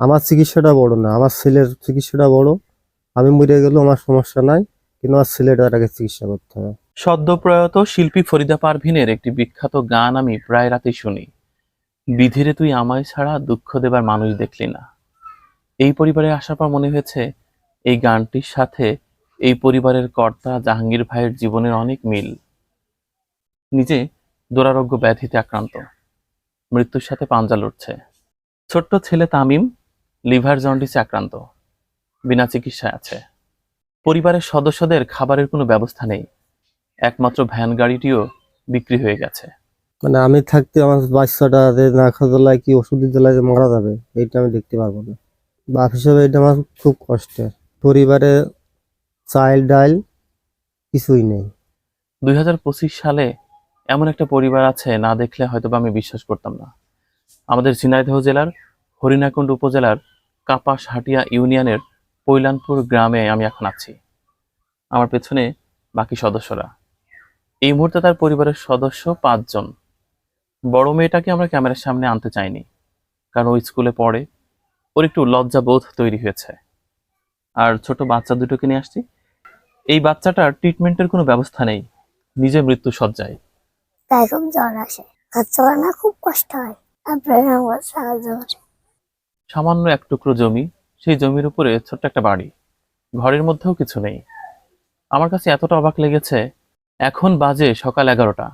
আমার চিকিৎসাটা বড় না, আমার ছেলের চিকিৎসাটা বড়। আমি মরে গেলেও আমার সমস্যা নাই, কিন্তু আমার ছেলেটার আগে চিকিৎসা করতে হবে। সদ্যপ্রয়াত শিল্পী ফরিদা পারভিনের একটি বিখ্যাত গান আমি প্রায় রাতেই শুনি। বিধিরে তুই আমায় ছাড়া দুঃখ দেবার মানুষ দেখলি না। এই পরিবারে আসার পর মনে হয়েছে, এই গানটির সাথে এই পরিবারের কর্তা জাহাঙ্গীর ভাইয়ের জীবনের অনেক মিল। নিজে দুরারোগ্য ব্যাধিতে আক্রান্ত। মৃত্যুর সাথে পাঞ্জা লড়ছে। ছোট্ট ছেলে তামিম লিভার জন্ডিসে আক্রান্ত বিনা চিকিৎসায় আছে। পরিবারের সদস্যদের খাবারের কোনো ব্যবস্থা নেই একমাত্র ভ্যান গাড়িটিও বিক্রি হয়ে গেছে। মানে আমি থাকতে আমার বাচ্চাটা যে না খাওয়া কি জ্বালায় যে মারা যাবে এইটা আমি দেখতে পারব না। বাপ হিসাবে এটা আমার খুব কষ্টের। পরিবারে চাইল্ড ডাইল কিছুই নেই। দুই হাজার পঁচিশ সালে এমন একটা পরিবার আছে না দেখলে হয়তো বা আমি বিশ্বাস করতাম না। আমাদের ঝিনাইদহ জেলার হরিণাকুণ্ড উপজেলার কাপাস হাটিয়া ইউনিয়নের পৈলানপুর গ্রামে আমি এখন আছি। আমার পেছনে বাকি সদস্যরা। এই মুহূর্তে তার পরিবারের সদস্য পাঁচজন। বড় মেয়েটাকে আমরা ক্যামেরার সামনে আনতে চাইনি, কারণ ওই স্কুলে পড়ে। ওর একটু লজ্জাবোধ তৈরি হয়েছে। আর ছোট বাচ্চা দুটোকে নিয়ে আসছি। এই বাচ্চাটার ট্রিটমেন্টের কোনো ব্যবস্থা নেই। নিজে মৃত্যু সজ্জায় তাই খুব জ্বর আসে। খুব কষ্ট হয়। আপনারা আমার সাহায্য করে। সামান্য এক টুকরো জমি, সেই জমির উপরে ছোট্ট একটা বাড়ি। ঘরের মধ্যেও কিছু নেই। আমার কাছে এতটা অবাক লেগেছে, এখন বাজে সকাল এগারোটা।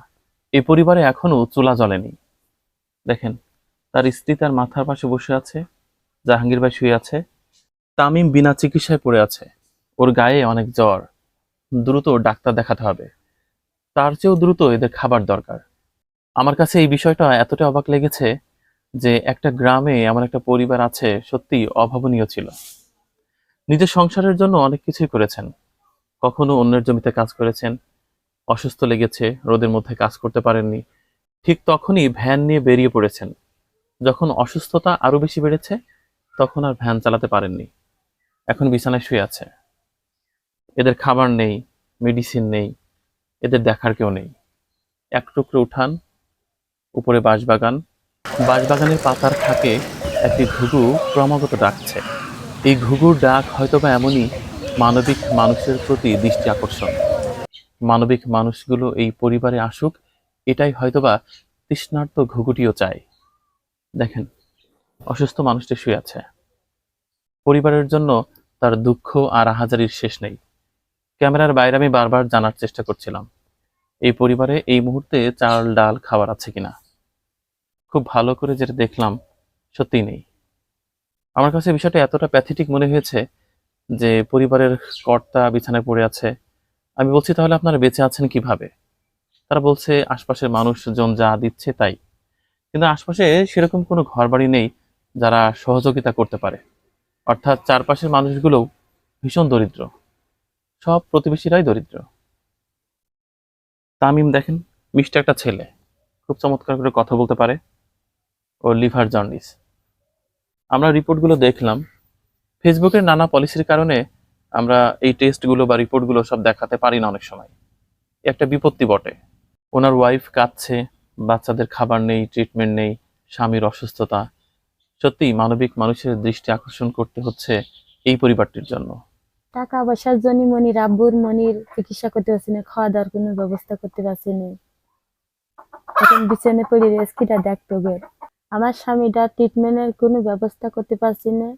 এই পরিবারে এখনও চুলা জ্বলেনি। দেখেন, তার স্ত্রী তার মাথার পাশে বসে আছে, জাহাঙ্গীর ভাই শুয়ে আছে, তামিম বিনা চিকিৎসায় পড়ে আছে। ওর গায়ে অনেক জ্বর। দ্রুত ডাক্তার দেখাতে হবে। তার চেয়েও দ্রুত এদের খাবার দরকার। আমার কাছে এই বিষয়টা এতটা অবাক লেগেছে যে একটা গ্রামে এমন একটা পরিবার আছে সত্যি অভাবনীয় ছিল। নিজের সংসারের জন্য অনেক কিছুই করেছেন। কখনো অন্যের জমিতে কাজ করেছেন, অসুস্থ লেগেছে, রোদের মধ্যে কাজ করতে পারেননি। ঠিক তখনই ভ্যান নিয়ে বেরিয়ে পড়েছেন। যখন অসুস্থতা আরও বেশি বেড়েছে, তখন আর ভ্যান চালাতে পারেননি। এখন বিছানায় শুয়ে আছে। এদের খাবার নেই, মেডিসিন নেই, এদের দেখার কেউ নেই। এক টুকরো উঠান, উপরে বাঁশবাগান বাঁশবাগানের পাতার ফাঁকে একটি ঘুঘু ক্রমাগত ডাকছে। এই ঘুঘুর ডাক হয়তোবা এমনই মানবিক মানুষের প্রতি দৃষ্টি আকর্ষণ। মানবিক মানুষগুলো এই পরিবারে আসুক, এটাই হয়তোবা তৃষ্ণার্ত ঘুঘুটিও চায়। দেখেন, অসুস্থ মানুষটি শুয়ে আছে। পরিবারের জন্য তার দুঃখ আর আহাজারির শেষ নেই। ক্যামেরার বাইরে আমি বারবার জানার চেষ্টা করছিলাম, এই পরিবারে এই মুহূর্তে চাল, ডাল খাবার আছে কিনা? খুব ভালো করে যেটা দেখলাম, সত্যিই নেই। আমার কাছে বিষয়টা এতটা প্যাথেটিক মনে হয়েছে যে পরিবারের কর্তা বিছানায় পড়ে আছে। আমি বলছি, তাহলে আপনারা বেঁচে আছেন কীভাবে? তারা বলছে, আশপাশের মানুষজন যা দিচ্ছে তাই। কিন্তু আশপাশে সেরকম কোনো ঘরবাড়ি নেই যারা সহযোগিতা করতে পারে। অর্থাৎ চারপাশের মানুষগুলোও ভীষণ দরিদ্র। সব প্রতিবেশীরাই দরিদ্র। তামিম দেখেন, মিষ্টি একটা ছেলে। খুব চমৎকার করে কথা বলতে পারে। ও লিভার জন্ডিস। আমরা রিপোর্টগুলো দেখলাম। ফেসবুকের নানা পলিসির কারণে আমরা এই টেস্টগুলো বা রিপোর্টগুলো সব দেখাতে পারি না অনেক সময়। একটা বিপত্তি বটে। ওনার ওয়াইফ কাঁদছে, বাচ্চাদের খাবার নেই, ট্রিটমেন্ট নেই, স্বামীর অসুস্থতা। সত্যি মানবিক মানুষের দৃষ্টি আকর্ষণ করতে হচ্ছে এই পরিবারটির জন্য। টাকা পয়সার জন্য মনির আব্বুর মনির চিকিৎসা করতে পারছি না, খাওয়া দাওয়ার কোনো ব্যবস্থা করতে পারছি না। এখন বিছানে পড়ে রয়েছে, কিটা দেখতে গে? আমার স্বামীটা ট্রিটমেন্টের কোনো ব্যবস্থা করতে পারছি না।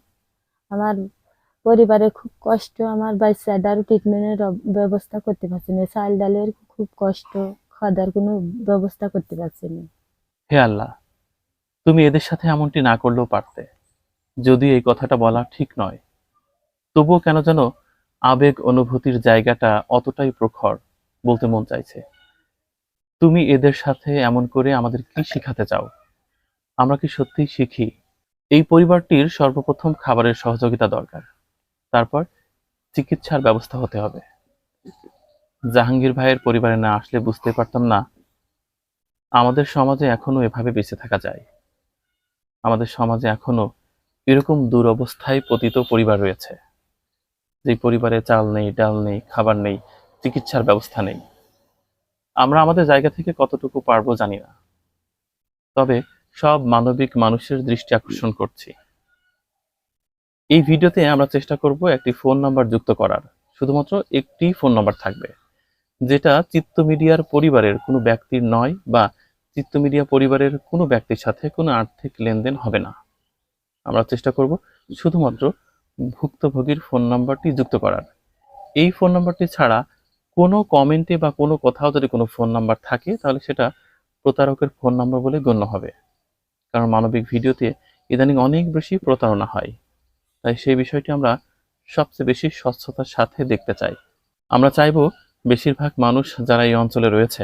আমার পরিবারে খুব কষ্ট, আমার বাচ্চাটারও ট্রিটমেন্টের ব্যবস্থা করতে পারছি না। চাল ডালের খুব কষ্ট দাওয়ার কোনো ব্যবস্থা করতে পারছি না। হে আল্লাহ, তুমি এদের সাথে এমনটি না করলেও পারতে। যদি এই কথাটা বলা ঠিক নয়, তবুও কেন যেন আবেগ অনুভূতির জায়গাটা অতটাই প্রখর বলতে মন চাইছে। তুমি এদের সাথে এমন করে আমাদের কি শিখাতে চাও? আমরা কি সত্যিই শিখি? এই পরিবারটির সর্বপ্রথম খাবারের সহযোগিতা দরকার। তারপর চিকিৎসার ব্যবস্থা হতে হবে। জাহাঙ্গীর ভাইয়ের পরিবারে না আসলে বুঝতে পারতাম না আমাদের সমাজে এখনও এভাবে বেঁচে থাকা যায়। আমাদের সমাজে এখনও এরকম দুরবস্থায় পতিত পরিবার রয়েছে। যে পরিবারে চাল নেই, ডাল নেই, খাবার নেই, চিকিৎসার ব্যবস্থা নেই। আমরা আমাদের জায়গা থেকে কতটুকু পারব জানি না। তবে সব মানবিক মানুষের দৃষ্টি আকর্ষণ করছি। এই ভিডিওতে আমরা চেষ্টা করব একটি ফোন নাম্বার যুক্ত করার। শুধুমাত্র একটি ফোন নাম্বার থাকবে, যেটা চিত্ত মিডিয়ার পরিবারের কোনো ব্যক্তির নয় বা চিত্ত মিডিয়া পরিবারের কোনো ব্যক্তির সাথে কোনো আর্থিক লেনদেন হবে না। আমরা চেষ্টা করব শুধুমাত্র ভুক্তভোগীর ফোন নাম্বারটি যুক্ত করার। এই ফোন নাম্বারটি ছাড়া কোনো কমেন্টে বা কোনো কোথাও যদি কোনো ফোন নাম্বার থাকে, তাহলে সেটা প্রতারকের ফোন নাম্বার বলে গণ্য হবে। কারণ মানবিক ভিডিওতে ইদানিং অনেক বেশি প্রতারণা হয়। তাই সেই বিষয়টি আমরা সবচেয়ে বেশি স্বচ্ছতার সাথে দেখতে চাই। আমরা চাইব বেশিরভাগ মানুষ যারা এই অঞ্চলে রয়েছে,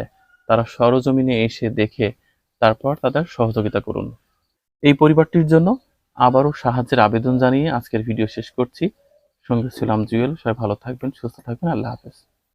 তারা সরজমিনে এসে দেখে তারপর তাদের সহযোগিতা করুন। এই পরিবারটির জন্য আবারও সাহায্যের আবেদন জানিয়ে আজকের ভিডিও শেষ করছি। সঙ্গে ছিলাম জুয়েল। সবাই ভালো থাকবেন, সুস্থ থাকবেন। আল্লাহ হাফেজ।